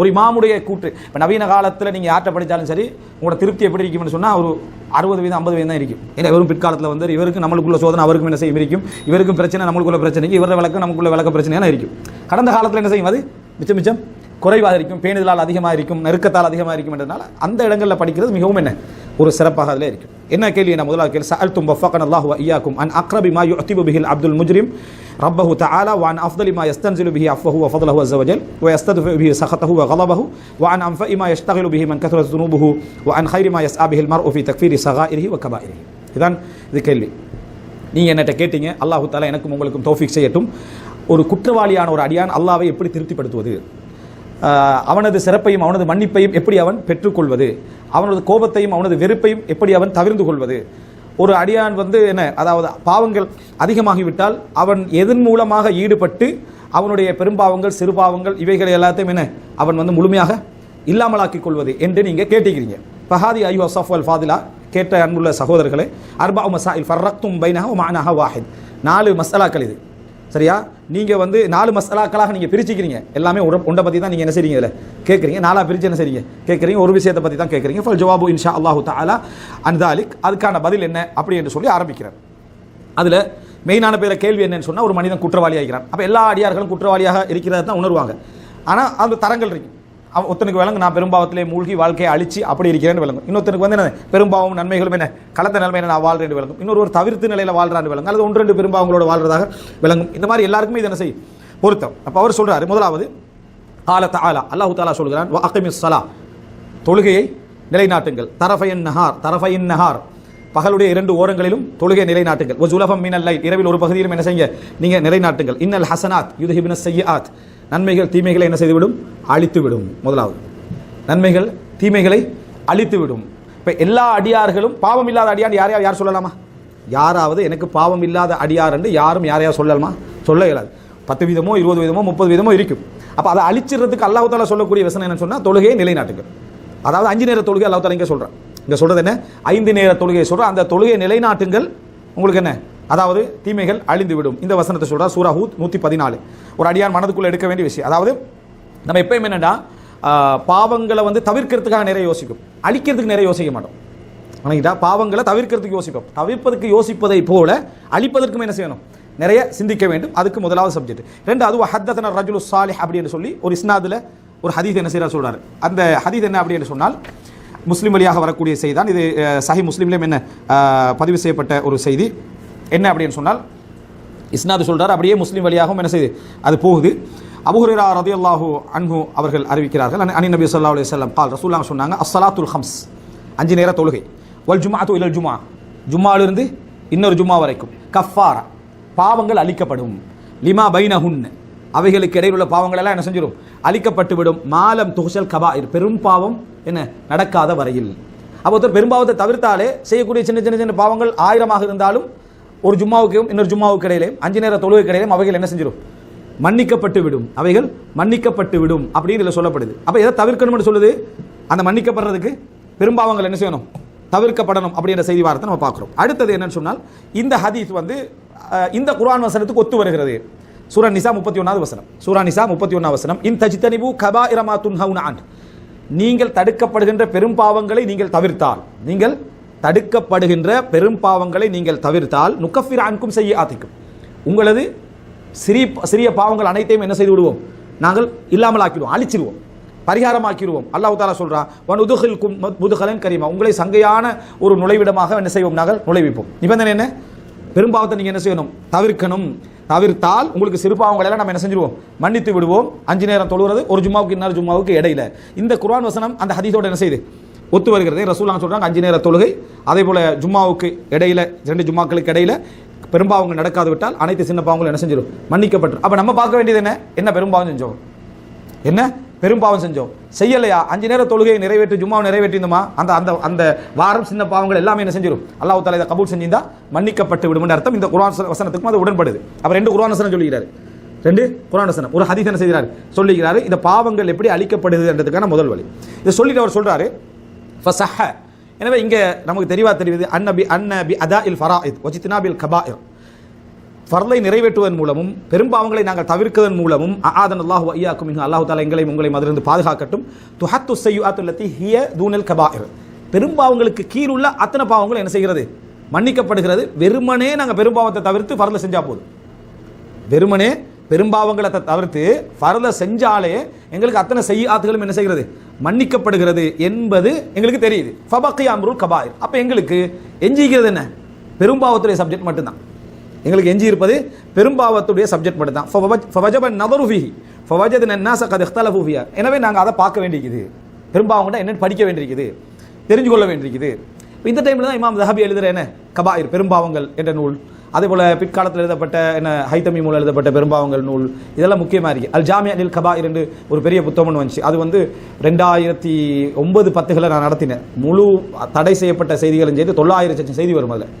ஒரு இமாமுடைய கூற்று. இப்போ நவீன காலத்தில் நீங்கள் யார்கிட்ட படித்தாலும் சரி உங்களோட திருப்தி எப்படி இருக்கும்னு சொன்னால் ஒரு அறுபது வீதம் ஐம்பது வீதம் தான் இருக்கும். ஏன்னா வெறும் பிற்காலத்தில் வந்து இவருக்கு நம்மளுக்குள்ள சோதனை அவருக்கும் என்ன செய்யும்? இருக்கும். இவருக்கும் பிரச்சனை நம்மளுக்குள்ள பிரச்சனைக்கு இவர விளக்கம் நமக்குள்ள விளக்க பிரச்சனையான இருக்கும். கடந்த காலத்தில் என்ன செய்யும் அது? மிச்சம் மிச்சம். குறைவாக இருக்கும். பேணுதலால் அதிகமாக இருக்கும். நெருக்கத்தால் அதிகமாக இருக்கும் என்றதுனால அந்த இடங்களில் படிக்கிறது மிகவும் என்ன? ஒரு சிறப்பாக அதில் இருக்கும் என்ன கேள்வி? என்ன முதலாக கேள்வி. சஅல் தும் வஃபகன் அல்லாஹ் ஐயாக்கும் அன் அக்ரபி மா யுஅத்திபு பிஹில் அப்துல் முஜ்ரிம். ரப்பஹு தஆலா وعن افضل ما يستنزل به عفوه وفضله عز وجل ويستدفع به سخطه وغضبه وعن انفع ما يشتغل به من كثرت ذنوبه وعن خير ما يسعى به المرء في تكفير صغائره وكبائره இதான் இது கேள்வி நீங்கள் என்னட்ட கேட்டீங்க அல்லாஹு தாலா எனக்கும் உங்களுக்கும் தௌஃபீக் செய்யட்டும் ஒரு குற்றவாளியான ஒரு அடியான் அல்லாவை எப்படி திருப்திப்படுத்துவது ஆஹ் அவனது சிறப்பையும் அவனது மன்னிப்பையும் எப்படி அவன் பெற்றுக்கொள்வது அவனது கோபத்தையும் அவனது வெறுப்பையும் எப்படி அவன் தவிர்ந்து கொள்வது ஒரு அடியான் வந்து என்ன அதாவது பாவங்கள் அதிகமாகிவிட்டால் அவன் எதன் மூலமாக ஈடுபட்டு அவனுடைய பெரும்பாவங்கள் சிறுபாவங்கள் இவைகளை எல்லாத்தையும் என்ன அவன் வந்து முழுமையாக இல்லாமலாக்கிக் கொள்வது என்று நீங்கள் கேட்டிருக்கிறீங்க ஃபஹாதி ஐயோ சஃப் அல் ஃபாதிலா கேட்ட அன்புள்ள சகோதரர்களே அர்பா மசாயில் ஃபர்ரக்தும் பைனஹா மானஹா வாஹித். நாலு மசாலாக்கள் இது. சரியா? நீங்கள் வந்து நாலு மசாலாக்களாக நீங்கள் பிரிச்சுக்கிறீங்க. எல்லாமே உட உண்டை பற்றி தான் நீங்கள் என்ன செய்றீங்க இதில்? கேட்குறீங்க நாலா பிரிச்சு என்ன செய்றீங்க? கேட்குறீங்க ஒரு விஷயத்தை பற்றி தான் கேட்குறீங்க ஃபல் ஜவாபு இன்ஷா அல்லாஹு தாலா அன்தாலிக் அதுக்கான பதில் என்ன? அப்படி என்று சொல்லி ஆரம்பிக்கிறார். அதில் மெயினான பேர கேள்வி என்னன்னு சொன்னால் ஒரு மனிதன் குற்றவாளி ஆகிறான். அப்போ எல்லா அடியார்களும் குற்றவாளியாக இருக்கிறது தான் உணர்வாங்க. ஆனால் அந்த தரங்கள் இருக்குது ஒருத்தனுக்கு விளங்கு நான் பெரும்பாவத்திலே மூழ்கி வாழ்க்கையை அழிச்சு அப்படி இருக்கிறேன்னு விளங்கும். இன்னொருத்தனுக்கு வந்து என்ன பெரும்பாவம் நன்மைகளும் என்ன? கலத்த நிலைமை நான் வாழ்றேன் விளங்கும். இன்னொரு ஒரு தவிர்த்து நிலையில் வாழ்றான்னு விளங்கும். அல்லது ஒன்று ரெண்டு பெரும்பாவங்களோட வாழ்றதாக விளங்கும். இந்த மாதிரி எல்லாருக்குமே இது என்ன செய்யும்? பொருத்தம். அப்போ அவர் சொல்கிறாரு முதலாவது ஆல தாலா அல்லாஹு தாலா சொல்கிறான் அக்கிமிஸ் சலா. தொழுகையை நிலைநாட்டுங்கள். தரஃபையன் நஹார் தரஃபையின் நஹார். பகலுடைய இரண்டு ஓரங்களிலும் தொழுகை நிலைநாட்டுங்கள். ஒரு சுலபம் மினல் லைட் இரவில் ஒரு பகுதியிலும் என்ன செய்யுங்க? நீங்கள் நிலைநாட்டுங்கள். இன்னல் ஹசனாத் யுதஹிபின செய்யாத் நன்மைகள் தீமைகளை என்ன செய்துவிடும்? அழித்து விடும் முதலாவது. நன்மைகள் தீமைகளை அழித்து விடும் இப்போ எல்லா அடியார்களும் பாவம் இல்லாத அடியார் யார் யார் யார் சொல்லலாமா? யாராவது எனக்கு பாவம் இல்லாத அடியார் என்று யாரும் யாரையா சொல்லலாமா? சொல்ல இயலாது. பத்து வீதமோ இருபது வீதமோ முப்பது வீதமோ இருக்கும். அப்போ அதை அழிச்சிடுறதுக்கு அல்லாஹால சொல்லக்கூடிய வசனம் என்னன்னு சொன்னால் தொழுகையை நிலைநாட்டுங்கள். அதாவது அஞ்சு நேர தொழுகை அல்லாஹால இங்கே சொல்கிறேன் இங்கே சொல்கிறது என்ன? ஐந்து நேர தொழுகையை சொல்கிறோம் அந்த தொழுகையை நிலைநாட்டுங்கள். உங்களுக்கு என்ன? அதாவது தீமைகள் அழிந்து விடும் இந்த வசனத்தை சொல்கிறார் சூரா ஹூத் நூற்றி பதினாலு ஒரு அடியார் மனதுக்குள்ளே எடுக்க வேண்டிய விஷயம். அதாவது நம்ம எப்பயும் என்னென்னா பாவங்களை வந்து தவிர்க்கிறதுக்காக நிறைய யோசிக்கும். அழிக்கிறதுக்கு நிறைய யோசிக்க மாட்டோம். வணங்கிட்டா? பாவங்களை தவிர்க்கிறதுக்கு யோசிப்போம். தவிர்ப்பதற்கு யோசிப்பதை போல அழிப்பதற்கும் என்ன செய்யணும்? நிறைய சிந்திக்க வேண்டும். அதுக்கு முதலாவது சப்ஜெக்ட் ரெண்டு அது ஹத்தத்தன ரஜுலு சாலிஹ் அப்படின்னு சொல்லி ஒரு இஸ்னாதில் ஒரு ஹதீஸ் என்ன செய்கிறார் சொல்கிறார் அந்த ஹதீஸ் என்ன அப்படின்னு சொன்னால் முஸ்லீம் வழியாக வரக்கூடிய செய்தி தான். இது சஹி முஸ்லீம்லேயும் என்ன பதிவு செய்யப்பட்ட ஒரு செய்தி. என்ன அப்படின்னு சொன்னால் இஸ்னாது சொல்றார் அப்படியே முஸ்லீம் வழியாகவும் என்ன செய்து அது போகுது. அபுஹுரா ரதியல்லாஹு அன்ஹு அவர்கள் அறிவிக்கிறார்கள். அனி- நபி சொல்லா அலி சொல்லம் கால் ரசூல்லாங்க சொன்னாங்க அஸ்ஸலாத்துல் ஹம்ஸ் அஞ்சு நேர தொழுகை. வல் ஜும்ஆத்து இலல் ஜுமா ஜும்மாவிலிருந்து இன்னொரு ஜும்மா வரைக்கும். கஃபாரா. பாவங்கள் அழிக்கப்படும். லிமா பைனஹுன். அவைகளுக்கு இடையில் உள்ள பாவங்கள் எல்லாம் என்ன செஞ்சிடும் அழிக்கப்பட்டு விடும் மாலம் துஹ்சல் கபா பெரும் பாவம் என்ன நடக்காத வரையில். அப்போ ஒருத்தர் பெரும்பாவத்தை தவிர்த்தாலே செய்யக்கூடிய சின்ன சின்ன சின்ன பாவங்கள் ஆயிரமாக இருந்தாலும் ஒரு ஜும்மாவுக்கும் இன்னொரு ஜும்மாவுக்கு இடையிலே அஞ்சு நேர தொழுவு இடையிலும் அவைகள் என்ன செஞ்சிடும் மன்னிக்கப்பட்டு விடும். அவைகள் மன்னிக்கப்பட்டு விடும் அப்படின்னு இதில் சொல்லப்படுது. அப்போ எதை தவிர்க்கணும்னு சொல்லுது? அந்த மன்னிக்கப்படுறதுக்கு பெரும்பாவங்கள் என்ன செய்யணும்? தவிர்க்கப்படணும் அப்படின்ற செய்தி வார்த்தை நம்ம பார்க்குறோம். அடுத்தது என்னன்னு சொன்னால் இந்த ஹதீஸ் வந்து இந்த குர்ஆன் வசனத்துக்கு ஒத்து வருகிறது. சூரா நிசா முப்பத்தி ஒன்றாவது வசனம். சூரா நிசா முப்பத்தி ஒன்றாவது வசனம். இன் தஜித்தனிபு கபா இரமா துன்ஹவுன் ஆண்ட் நீங்கள் தடுக்கப்படுகின்ற பெரும் பாவங்களை நீங்கள் தவிர்த்தால். நீங்கள் தடுக்கப்படுகின்ற பெரும் பாவங்களை நீங்கள் தவிர்த்தால். நுக்கஃபிர் அன்கும் செய்ய ஆத்திக்கும் உங்களது சிறிய சிறிய பாவங்கள் அனைத்தையும் என்ன செய்து விடுவோம்? நாங்கள் இல்லாமல் ஆக்கிடுவோம் அழிச்சிடுவோம் பரிகாரமாக்கிடுவோம். அல்லாஹ் தாலா சொல்கிறான் ஒன் உதுகில்கும் முதுகலன் கரிமா. உங்களை சங்கையான ஒரு நுழைவிடமாக என்ன செய்வோம்? நாங்கள் நுழைவிப்போம். நிபந்தனை என்ன? பெரும்பாவத்தை நீங்கள் என்ன செய்யணும்? தவிர்க்கணும். தவிர்த்தால் உங்களுக்கு சிறு நம்ம என்ன செஞ்சிருவோம்? மன்னித்து விடுவோம். அஞ்சு நேரம் தொழுகிறது ஒரு ஜும்மாவுக்கு இன்னொரு ஜும்மாவுக்கு இடையில. இந்த குரான் வசனம் அந்த ஹதீஸோட என்ன செய்யுது? ஒத்து வருகிறது. ரசூலாங்க சொல்றாங்க அஞ்சு நேர தொழுகை அதே போல ஜும்மாவுக்கு இடையில ரெண்டு ஜும்மாக்களுக்கு இடையில பெரும்பாவங்க நடக்காது விட்டால் அனைத்து சின்ன பாவங்களும் என்ன செஞ்சிடும் மன்னிக்கப்பட்டு அப்ப நம்ம பார்க்க வேண்டியது என்ன? என்ன பெரும்பாவம் செஞ்சோம்? என்ன? பெரும்பாவம் செஞ்சோம். செய்யலையா? அஞ்சு நேர தொழுகையை நிறைவேற்றி ஜும்மாவை நிறைவேற்றிருந்தோமா அந்த அந்த அந்த வாரம் சின்ன பாவங்கள் எல்லாமே என்ன செஞ்சிடும் அல்லாஹ் தலை இதை கபூல் செஞ்சிருந்தா மன்னிக்கப்பட்டு விடும் அர்த்தம். இந்த குரான் வசனத்துக்கும் அது உடன்படுது. அவர் ரெண்டு குரான் வசனம் சொல்லுகிறார் ரெண்டு குரான் வசனம். ஒரு ஹதீஸ் என்ன செய்கிறார்? சொல்லுகிறார் இந்த பாவங்கள் எப்படி அழிக்கப்படுதுன்றதுக்கான முதல் வழி. இதை சொல்லிட்டு அவர் சொல்றாரு எனவே இங்கே நமக்கு தெளிவாக தெரியுது அன்னபி அன்னபி அதா இல் ஃபரா இஜித்னா பில் கபா கபாயிர். ஃபர்லை நிறைவேற்றுவதன் மூலமும் பெரும்பாவங்களை நாங்கள் தவிர்க்கதன் மூலமும் ஆதன் அல்லாஹ் ஐயாக்கும் அல்லாஹு தாலா எங்களையும் உங்களையும் அதிலிருந்து பாதுகாக்கட்டும். துஹத்து செய்யுலத்தி ஹிய தூனல் கபாயர். பெரும்பாவங்களுக்கு கீழுள்ள அத்தனை பாவங்களும் என்ன செய்கிறது? மன்னிக்கப்படுகிறது. வெறுமனே நாங்கள் பெரும்பாவத்தை தவிர்த்து ஃபர்ல செஞ்சால் போதும். வெறுமனே பெரும்பாவங்களை தவிர்த்து ஃபர்ல செஞ்சாலே எங்களுக்கு அத்தனை செய்யாத்துகளும் என்ன செய்கிறது? மன்னிக்கப்படுகிறது என்பது எங்களுக்கு தெரியுது. ஃபபக்கி அம்ருல் கபாயர். அப்போ எங்களுக்கு எஞ்சிக்கிறது என்ன? பெரும்பாவத்துடைய சப்ஜெக்ட் மட்டும்தான். எங்களுக்கு எஞ்சி இருப்பது பெரும்பாவத்துடைய சப்ஜெக்ட் மட்டும் தான் நதரு ஃபீஹி. ஃபவஜத் நன்னாச கத் இഖ்தலஃபு எனவே நாங்கள் அதை பார்க்க வேண்டியிருக்குது. பெரும்பாவங்கள்ட்ட என்னென்னு படிக்க வேண்டியிருக்குது. தெரிஞ்சு கொள்ள வேண்டியிருக்குது. இந்த டைமில் தான் இமாம் தஹபி எழுதுற என்ன? கபாயிர் பெரும்பாவங்கள் என்ற நூல். அதே போல் பிற்காலத்தில் எழுதப்பட்ட என்ன? ஹைத்தமி மூலம் எழுதப்பட்ட பெரும்பாவங்கள் நூல். இதெல்லாம் முக்கியமாக இருக்குது அல் ஜாமியா நில் கபாயிர் என்று ஒரு பெரிய புத்தகம் வந்துச்சு. அது வந்து ரெண்டாயிரத்தி ஒன்பது பத்துகளை நான் நடத்தினேன். முழு தடை செய்யப்பட்ட செய்திகளும் செய்து தொள்ளாயிரம் லட்சம் செய்தி வரும் அதில்.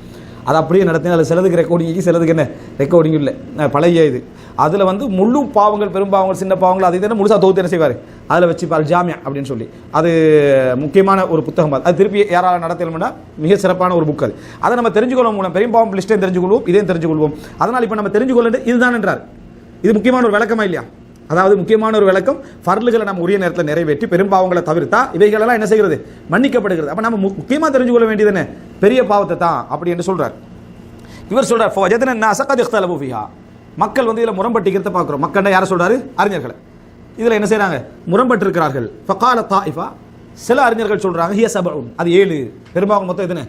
அதை அப்படியே நடத்தினா அதில் சிலதுக்கு ரெக்கார்டிங்கு சிலதுக்கு என்ன? ரெக்கார்டிங் இல்லை. பழைய இது. அதில் வந்து முழு பாவங்கள் பெரும்பாவங்கள் சின்ன பாவங்கள் அது இதெல்லாம் முழுசாக தொகுத்து என்ன செய்வார்? அதில் வச்சுப்பார் ஜாமியா அப்படின்னு சொல்லி. அது முக்கியமான ஒரு புத்தகம் அது. திருப்பி யாரால் நடத்தணும்னா மிக சிறப்பான ஒரு புக் அது. அதை நம்ம தெரிஞ்சுக்கொள்ள மூலம் பெரும்பாவம் லிஸ்ட்டையும் தெரிஞ்சுக்கொள்வோம் இதையும் தெரிஞ்சுக்கொள்வோம். அதனால் இப்போ நம்ம தெரிஞ்சுக்கொள்ள இதுதான் என்றார். இது முக்கியமான ஒரு விளக்கமா இல்லையா? அதாவது முக்கியமான ஒரு விளக்கம் ஃபர்லுகளை நம்ம உரிய நேரத்தில் நிறைவேற்றி பெரும்பாவங்களை தவிர்த்தா இவைகளெல்லாம் என்ன செய்கிறது? மன்னிக்கப்படுகிறது. அப்போ நம்ம முக்கியமாக தெரிஞ்சு கொள்ள வேண்டியது என்ன பெரிய பாவத்தை தான் அப்படி என்று சொல்கிறார் இவர் சொல்கிறார் என்ன நாசகத் இஃப்தலபுஃபிஹா மக்கள் வந்து இதில் முரம்பட்டிக்கிறத பார்க்குறோம். மக்கள் யாரை சொல்கிறாரு அறிஞர்களை. இதில் என்ன செய்கிறாங்க முரம்பட்டிருக்கிறார்கள். ஃபகால தாயிஃபா. சில அறிஞர்கள் சொல்கிறாங்க ஹிய சபன் அது ஏழு. பெரும்பாவங்க மொத்தம் எதுன்னு?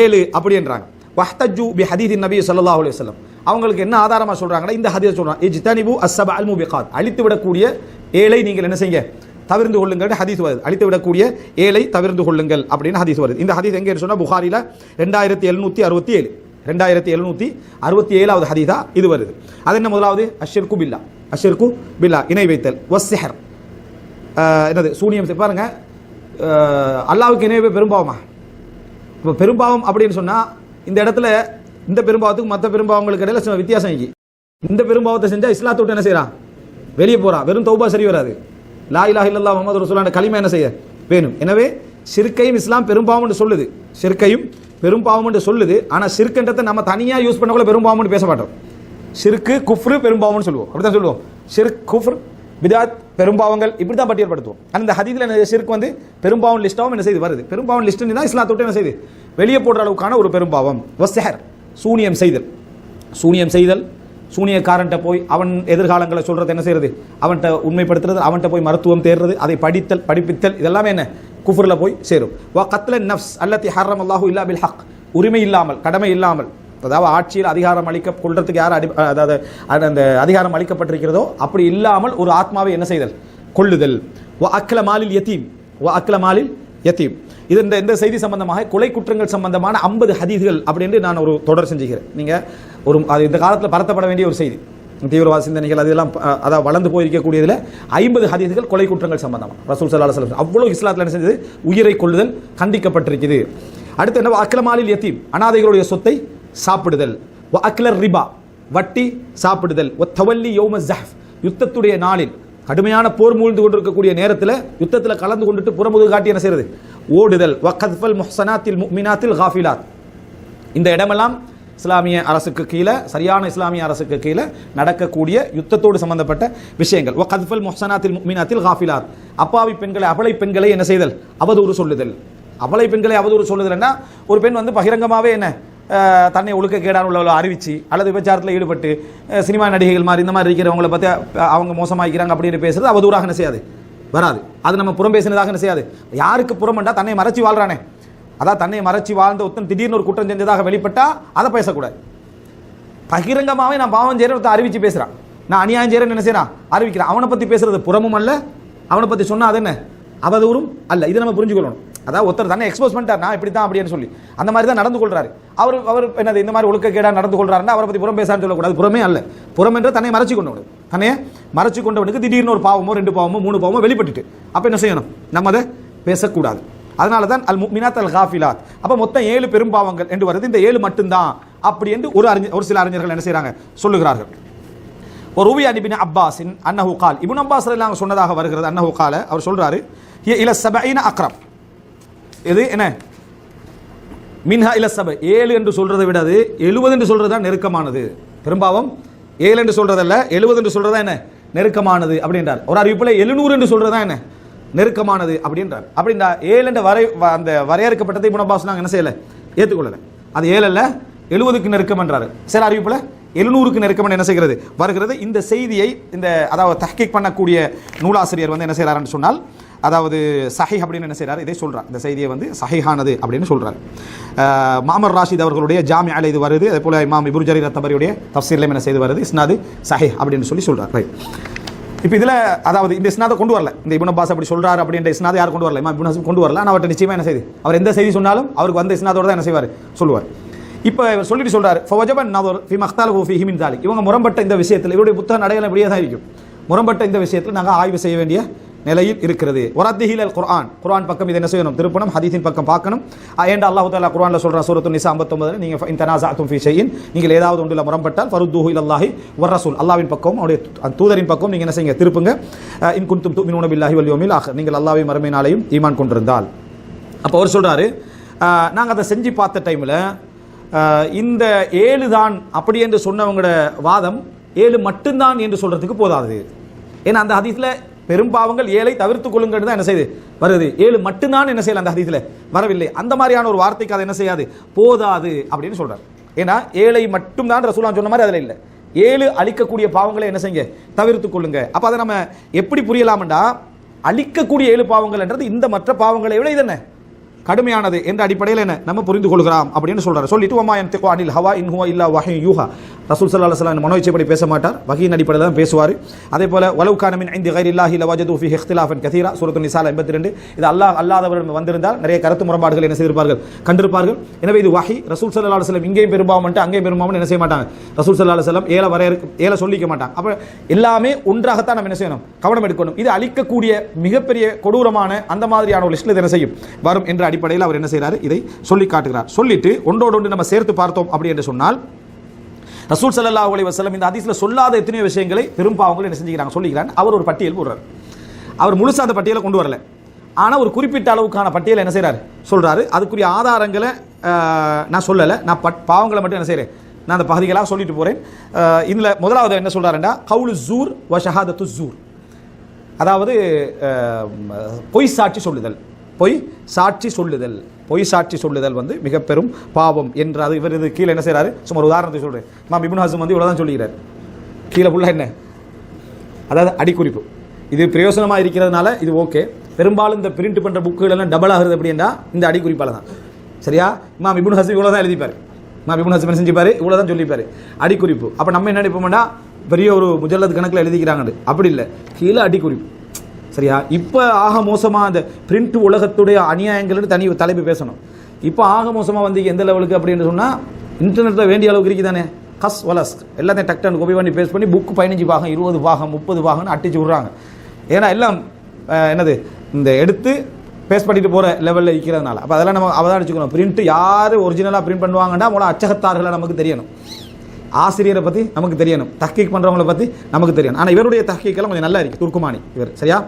ஏழு அப்படின்றாங்க வஹ்தஜு பி ஹதீதின் நபி சல்லா அலி வல்லம் அவங்களுக்கு என்ன ஆதாரமாக சொல்கிறாங்கன்னா இந்த ஹதீஸ் சொல்றாங்க இஜ்தனிபு அஸ்ஸப அல் முபிகாத். அழித்து விடக்கூடிய ஏழை நீங்கள் என்ன செய்யுங்க? தவிர்ந்து கொள்ளுங்கள் ஹதீஸ் வருது. அழித்து விடக்கூடிய ஏழை தவிர்ந்து கொள்ளுங்கள் அப்படின்னு ஹதீஸ் வருது. இந்த ஹதீஸ் எங்கே சொன்னால் புகாரியில் ரெண்டாயிரத்தி எழுநூத்தி அறுபத்தி ஏழு. ரெண்டாயிரத்தி எழுநூத்தி அறுபத்தி ஏழாவது ஹதீதா இது வருது. அது என்ன முதலாவது? அஷ்ஷிர்கு பில்லா. அஷ்ஷிர்கு பில்லா. இணை வைத்தல். வஸ்ஸிஹர். என்னது? சூனியம் பாருங்க. அல்லாவுக்கு இணைவே பெரும்பாவமா? இப்போ பெரும்பாவம் அப்படின்னு சொன்னால் இந்த இடத்துல இந்த பெரும்பாவத்துக்கு மற்ற பெரும்பாவங்களுக்கு இடையில சில வித்தியாசம் இங்கே இந்த பெரும்பாவத்தை செஞ்சா இஸ்லாத்தை விட்டு என்ன செய்கிறான் வெளியே போறான் வெறும் தௌபா சரி வராது. லா இலா இல்லா முகமது ரசூலான களிமா என்ன செய்ய? வேணும். எனவே சிறுக்கையும் இஸ்லாம் பெரும்பாவம்னு சொல்லுது. சிறுக்கையும் பெரும்பாவம்னு சொல்லுது. ஆனா சிறுக்கன்றதை நம்ம தனியா யூஸ் பண்ணக்குள்ள பெரும்பாவம்னு பேச மாட்டோம். சிறுக்கு குஃப்ரு பெரும்பாவம்னு சொல்லுவோம். அப்படிதான் சொல்லுவோம். சிறுக் குஃப்ர் பிதாத் பெரும்பாவங்கள் இப்படி தான் பட்டியல்படுத்துவோம் அந்த ஹதீதில் சிறுக்கு வந்து பெரும்பாவம் லிஸ்ட்டாகவும் என்ன செய்து வருது. பெரும்பாவம் லிஸ்ட் தான் இஸ்லாத்தை தொட்டு என்ன செய்யுது வெளியே போடுற அளவுக்கான ஒரு பெரும்பாவம். வஸ்ஹர் சூனியம் செய்தல். சூனியம் செய்தல் சூனியக்காரன்ட்ட போய் அவன் எதிர்காலங்களை சொல்கிறது என்ன செய்யறது அவன்கிட்ட உண்மைப்படுத்துறது அவன்கிட்ட போய் மருத்துவம் தேடுறது அதை படித்தல் படிப்பித்தல் இதெல்லாமே என்ன? குஃபரில் போய் சேரும். வா கத்ல நஃப்ஸ் அல்லத்தி ஹர்ரம் அல்லாஹூ இல்லா பில் ஹக். உரிமை இல்லாமல் கடமை இல்லாமல் அதாவது ஆட்சியில் அதிகாரம் அளிக்க கொள்றதுக்கு யார் அடி அதாவது அந்த அதிகாரம் அளிக்கப்பட்டிருக்கிறதோ அப்படி இல்லாமல் ஒரு ஆத்மாவை என்ன செய்தல்? கொள்ளுதல் வ அக்ல மாலில் யத்தீம். வ அக்ல மாலில் யத்தீம். இது இந்த இந்த செய்தி சம்பந்தமாக கொலை குற்றங்கள் சம்பந்தமான ஐம்பது ஹதீதுகள் அப்படின்னு நான் ஒரு தொடர் செஞ்சுக்கிறேன். நீங்கள் ஒரு அது இந்த காலத்தில் பரத்தப்பட வேண்டிய ஒரு செய்தி. தீவிரவாத சிந்தனைகள் அதெல்லாம் அதாவது வளர்ந்து போயிருக்கக்கூடியதில் ஐம்பது ஹதீதுகள் கொலை குற்றங்கள் சம்பந்தமாக ரசூல் சல்லா அலுவலம் அவ்வளோ இஸ்லாத்தில் என்ன செஞ்சது? உயிரை கொள்ளுதல் கண்டிக்கப்பட்டிருக்குது. அடுத்து என்ன? அக்லமாலில் எத்தீம் அனாதைகளுடைய சொத்தை சாப்பிடுதல். வ அக்லர் ரிபா வட்டி சாப்பிடுதல். ஒ தவல்லி யோம ஜஹ் யுத்தத்துடைய நாளில் கடுமையான போர் மூழ்ந்து கொண்டிருக்கக்கூடிய நேரத்தில் யுத்தத்தில் கலந்து கொண்டுட்டு புறமுது காட்டி என்ன செய்யறது? ஓடுதல். வ கத்ஃபல் முஹ்சனாத்தில் முக்மினாத்தில் ஹாஃபிலாத் இந்த இடமெல்லாம் இஸ்லாமிய அரசுக்கு கீழே சரியான இஸ்லாமிய அரசுக்கு கீழே நடக்கக்கூடிய யுத்தத்தோடு சம்பந்தப்பட்ட விஷயங்கள். வ கத்ஃபல் முஹ்சனாத்தில் முக்மினாத்தில் ஹாஃபிலாத் அப்பாவி பெண்களை அபலை பெண்களை என்ன செய்தல்? அவதூறு சொல்லுதல். அபலை பெண்களை அவதூறு சொல்லுதல்னா ஒரு பெண் வந்து பகிரங்கமாகவே என்ன? தன்னை ஒழுக்கக்கேடான உள்ள அறிவிச்சு அல்லது விபச்சாரத்தில் ஈடுபட்டு சினிமா நடிகைகள் மாதிரி இந்த மாதிரி இருக்கிறவங்கள பற்றி அவங்க மோசமாக்கிறாங்க அப்படின்னு பேசுறது அவதூறாக என்ன செய்யாது வராது. அது நம்ம புறம் பேசினதாக என்ன செய்யாது யாருக்கு புறம்ண்டா தன்னை மறைச்சி வாழ்றானே? அதான் தன்னை மறைச்சி வாழ்ந்த ஒருத்தன் திடீர்னு ஒரு குற்றம் செஞ்சதாக வெளிப்பட்டா அதை பேசக்கூடாது. பகிரங்கமாகவே நான் பாவம் செய்யறேன் ஒருத்தன் அறிவிச்சு பேசுகிறான் நான் அநியாயம் செய்யறேன்னு என்ன செய்யறான் அறிவிக்கிறான். அவனை பற்றி பேசுறது புறமும் அல்ல அவனை பற்றி சொன்னால் அது என்ன? அவதூறும் அல்ல. இதை நம்ம புரிஞ்சுக்கொள்ளணும் அதாவது ஒருத்தர் தானே எக்ஸ்போஸ் பண்ணிட்டார் நான் இப்படி தான் அப்படின்னு சொல்லி. அந்த மாதிரி தான் நடந்து கொள்றாரு. அவர் அவர் என்னது இந்த மாதிரி ஒழுக்கக்கேடா நடந்து கொள்றாருன்னா அவரை பற்றி புறம் பேசான்னு சொல்லக்கூடாது. புறமே அல்ல. புறம் என்ற தன்னை மறைச்சு கொண்டவன் தன்னை மறைச்சு கொண்டவனுக்கு திடீர்னு ஒரு பாவமோ ரெண்டு பாவமோ மூணு பாவமோ வெளிப்பட்டுட்டு. அப்போ என்ன செய்யணும்? நம்ம அதை பேசக்கூடாது. அதனால தான் அல் மினாத் அல் காஃபிலாத். அப்போ மொத்தம் ஏழு பெரும்பாவங்கள் என்று வருது. இந்த ஏழு மட்டும்தான். அப்படி என்று ஒரு அறிஞர் ஒரு சில அறிஞர்கள் என்ன செய்கிறாங்க சொல்லுகிறார்கள். ஒரு ரூபி அனிபின் அப்பாஸின் அன்னஹு கால். இபுன் அப்பாஸ் சொன்னதாக வருகிறது. அன்னஹு கால. அவர் சொல்றாரு இல சபைன அக்ரம். இது என்ன? மின்ஹா இல சபை. ஏழு என்று சொல்றதை விட அது எழுபது என்று சொல்றது தான் நெருக்கமானது. பெரும்பாவம் ஏழு என்று சொல்றதல்ல எழுபது என்று சொல்றதா என்ன? நெருக்கமானது அப்படின்றார். ஒரு அறிவிப்பில் எழுநூறு என்று சொல்றதா என்ன? நெருக்கமானது அப்படின்றார். அப்படின்றா ஏழு என்ற வரை வ- அந்த வரையறுக்கப்பட்டதை இப்னு நாங்கள் என்ன செய்யலை? ஏற்றுக்கொள்ளலை. அது ஏழு அல்ல எழுபதுக்கு நெருக்கம் என்றார். சில அறிவிப்பில் எழுநூறுக்கு நெருக்கம் என்ன செய்கிறது? வருகிறது. இந்த செய்தியை இந்த அதாவது தஹ்கிக் பண்ணக்கூடிய நூலாசிரியர் வந்து என்ன செய்கிறாருன்னு சொன்னால் அதாவது சஹி அப்படின்னு என்ன செய்கிறார் இதை சொல்கிறார் இந்த செய்தியை வந்து சஹிஹானது அப்படின்னு சொல்கிறார் மாமர் ராஷித் அவர்களுடைய ஜாமி அலை இது வருது. அதே போல் இமாம் இபுர்ஜரி ரத்தபரியுடைய தஃசீர்லையும் என்ன செய்து வருது? இஸ்னாது சஹி அப்படின்னு சொல்லி சொல்கிறார் ரைட். இப்போ இதில் அதாவது இந்த இஸ்னாதை கொண்டு வரல. இந்த இபுன் அப்பாஸ் அப்படி சொல்கிறார் அப்படின்ற இஸ்னாதை யார் கொண்டு வரல? இமாம் இபுன் கொண்டு வரல. ஆனால் அவர்கிட்ட நிச்சயமா என்ன செய்யுது அவர் எந்த செய்தி சொன்னாலும் அவருக்கு வந்த இஸ்னாதோட தான் என்ன செய்வார்? சொல்லுவார். இப்போ இவர் சொல்லிட்டு சொல்கிறார் ஃபவஜபன் நவர் ஃபி மக்தால் ஃபி ஹிமின் தாலிக். இவங்க முரம்பட்ட இந்த விஷயத்தில் இவருடைய புத்தக நடைகள் இப்படியே தான் இருக்கும். முரம்பட்ட இந்த விஷயத்தில் நாங்கள் ஆய்வு செய்ய வேண்டிய நிலையில் இருக்கிறது. ஒரத்திஹில் குரான் குரான் பக்கம் இதை என்ன செய்யணும்? திருப்பணம் ஹதீஸின் பக்கம் பார்க்கணும். ஏன்டா அல்லாஹு தாலா குர்ஆன்ல சொல்ற? சூரத்து நிசா 59 நீங்க இந்த தனாஸஅத்தும் ஃபீ செய்யின் நீங்கள் ஏதாவது ஒன்றில் முரம்பட்டால் ஃபருத்துஹு இல்லாஹி வர் அல்லாவின் பக்கம் அவருடைய தூதரின் பக்கம் நீங்கள் என்ன செய்யுங்க? திருப்புங்க. அஹ், இன் குன்தும் துமினூன பில்லாஹி வல் யௌமில் நீங்கள் அல்லாஹ்வை மறுமையினாலையும் ஈமான் கொண்டிருந்தால். அப்போ அவர் சொல்றாரு நாங்கள் அதை செஞ்சு பார்த்த டைமில் இந்த ஏழு தான் அப்படி என்று சொன்னவங்களோட வாதம் ஏழு மட்டும்தான் என்று சொல்றதுக்கு போதாது. ஏன்னா அந்த ஹதீஸில் பெரும்பாவங்கள் ஏழை தவிர்த்து கொள்ளுங்கள் தான் என்ன செய்யுது வருது. ஏழு மட்டும்தான் என்ன செய்யல அந்த ஹதீஸில்? வரவில்லை. அந்த மாதிரியான ஒரு வார்த்தைக்கு அதை என்ன செய்யாது? போதாது அப்படின்னு சொல்கிறார் ஏன்னா ஏழை மட்டும்தான் ரசூலான் சொன்ன மாதிரி அதில் இல்லை. ஏழு அழிக்கக்கூடிய பாவங்களை என்ன செய்யுங்க? தவிர்த்து கொள்ளுங்க. அப்போ அதை நம்ம எப்படி புரியலாம்டா? அழிக்கக்கூடிய ஏழு பாவங்கள்ன்றது இந்த மற்ற பாவங்களை விட இது என்ன? கடுமையானது என்ற அடிப்படையில் என்ன? நம்ம புரிந்து கொள்கிறோம் அப்படின்னு சொல்றாரு. சொல்லிட்டு வமா என் திகோ அனில் ஹவா இன் ஹுவா இல்லா வஹி யூஹா. ரசூல் சல்லா அலுவலாம் மனோச்சைப்படி பேச மாட்டார். வகையின் அடிப்படையில் தான் பேசுவார். அதே போல வலவு கானமின் ஐந்து கைர் இல்லாஹி லவாஜது ஃபி ஹெஹ்திலாஃபன் கதீரா சூரத்து நிசால் எண்பத்தி ரெண்டு இது அல்லாஹ் அல்லாதவர்கள் வந்திருந்தால் நிறைய கருத்து முரண்பாடுகள் என்ன செய்திருப்பார்கள்? கண்டிருப்பார்கள். எனவே இது வஹி. ரசூல் சல்லா அலுவலம் இங்கேயும் பெரும்பாவன்ட்டு அங்கேயும் பெரும்பாவம் என்ன செய்ய மாட்டாங்க? ரசூல் சல்லா அலுவலம் ஏல வரையறுக்கு ஏல சொல்லிக்க மாட்டாங்க. அப்போ எல்லாமே ஒன்றாகத்தான் நம்ம என்ன செய்யணும்? கவனம் எடுக்கணும். இது அழிக்கக்கூடிய மிகப்பெரிய கொடூரமான அந்த மாதிரியான ஒரு லிஸ்ட்டில் என்ன செய்யும்? வரும் என்ற அடிப்படையில் அவர் என்ன செய்கிறார் இதை சொல்லி காட்டுகிறார். சொல்லிட்டு ஒன்றோடு ஒன்று நம்ம சேர்த்து பார்த்தோம் அப்படி என்று சொன்னால் ரசூல் சல்லா அலி வசலம் இந்த அதிசயில் சொல்லாத எத்தனையோ விஷயங்களை பெரும்பாவங்கள் என்ன செஞ்சுக்கிறாங்க? சொல்லிக்கிறாங்க. அவர் ஒரு பட்டியல் போடுறார். அவர் முழுசா அந்த பட்டியலை கொண்டு வரல. ஆனால் ஒரு குறிப்பிட்ட அளவுக்கான பட்டியலை என்ன செய்கிறார் சொல்றாரு. அதுக்குரிய ஆதாரங்களை ஆஹ், நான் சொல்லலை. நான் பட் பாவங்களை மட்டும் என்ன செய்கிறேன் நான் அந்த பகுதிகளாக சொல்லிட்டு போகிறேன் இதில் முதலாவது என்ன சொல்கிறாருன்னா கவுலு ஜூர் வ ஷஹாதத்து ஜூர். அதாவது பொய் சாட்சி சொல்லுதல். பொய் சாட்சி சொல்லுதல். பொய் சாட்சி சொல்லுதல் வந்து மிக பெரும் பாவம் என்று அது இவர் இது கீழே என்ன செய்கிறாரு சும்மா ஒரு உதாரணத்தை சொல்கிறேன் மாம் இப்னு ஹாசம் வந்து இவ்வளவுதான் சொல்லுகிறார் கீழே ஃபுல்லாக என்ன? அதாவது அடிக்குறிப்பு. இது பிரயோசனமாக இருக்கிறதுனால இது ஓகே. பெரும்பாலும் இந்த பிரிண்ட் பண்ணுற புக்குகள் எல்லாம் டபுள் ஆகுது அப்படின்னா இந்த அடிக்குறிப்பால் தான். சரியா? மாம் இப்னு ஹசம் இவ்வளோ தான் எழுதிப்பார். மாம் இப்னு ஹசம் என்ன செஞ்சுப்பார்? இவ்வளோ தான் சொல்லிப்பார். அடிக்குறிப்பு. அப்போ நம்ம என்ன நினைப்போம்னா பெரிய ஒரு முஜல்லது கணக்கில் எழுதிக்கிறாங்க அப்படி இல்லை. கீழே அடிக்குறிப்பு. சரியா? இப்போ ஆக மோசமாக அந்த பிரிண்ட் உலகத்துடைய அநியாயங்கள்னு தனி தலைப்பு பேசணும். இப்போ ஆக மோசமாக வந்து எந்த லெவலுக்கு அப்படின்னு சொன்னால் இன்டர்நெட்டில் வேண்டிய அளவுக்கு இருக்குதானே? கஸ் வலஸ். எல்லாத்தையும் டக்டன் கோபி பண்ணி பேஸ் பண்ணி புக்கு பதினஞ்சு பாகம் இருபது பாகம் முப்பது பாகம்னு அட்டிச்சு விட்றாங்க. ஏன்னா எல்லாம் என்னது இந்த எடுத்து பேஸ் பண்ணிட்டு போகிற லெவலில் இருக்கிறதுனால. அப்போ அதெல்லாம் நம்ம அவதானிச்சுக்கணும். பிரிண்ட்டு யார் ஒரிஜினலாக பிரிண்ட் பண்ணுவாங்கன்னா மூலம் அச்சகத்தார்களை நமக்கு தெரியணும். ஆசிரியரை பற்றி நமக்கு தெரியணும். தஹ்கீக் பண்ணுறவங்களை பற்றி நமக்கு தெரியணும். ஆனால் இவருடைய தஹ்கீக்கெல்லாம் கொஞ்சம் நல்லா இருக்குது துர்க்குமானி இவர். சரியா?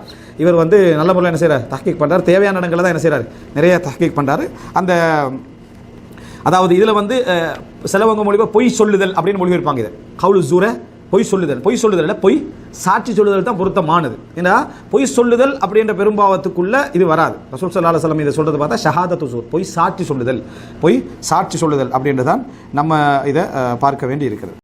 இவர் வந்து நல்ல முறையில் என்ன செய்கிறார் தஹ்கீக் பண்ணுறாரு தேவையான இடங்களில் தான் என்ன செய்கிறார் நிறைய தஹ்கீக் பண்ணுறாரு அந்த அதாவது இதில் வந்து சிலவங்க மொழிபா பொய் சொல்லுதல் அப்படின்னு மொழிபெயர்ப்பாங்க இது. கவுலு ஜூரை பொய் சொல்லுதல். பொய் சொல்லுதல் பொய் சாட்சி சொல்லுதல் தான் பொருத்தமானது. ஏன்னா பொய் சொல்லுதல் அப்படின்ற பெரும்பாவத்துக்குள்ள இது வராது. ரசூல் சல்லா சலம் இதை சொல்றது பார்த்தா ஷஹாதத்து சூர் பொய் சாட்சி சொல்லுதல். பொய் சாட்சி சொல்லுதல் அப்படின்றதான் நம்ம இதை பார்க்க வேண்டி இருக்கிறது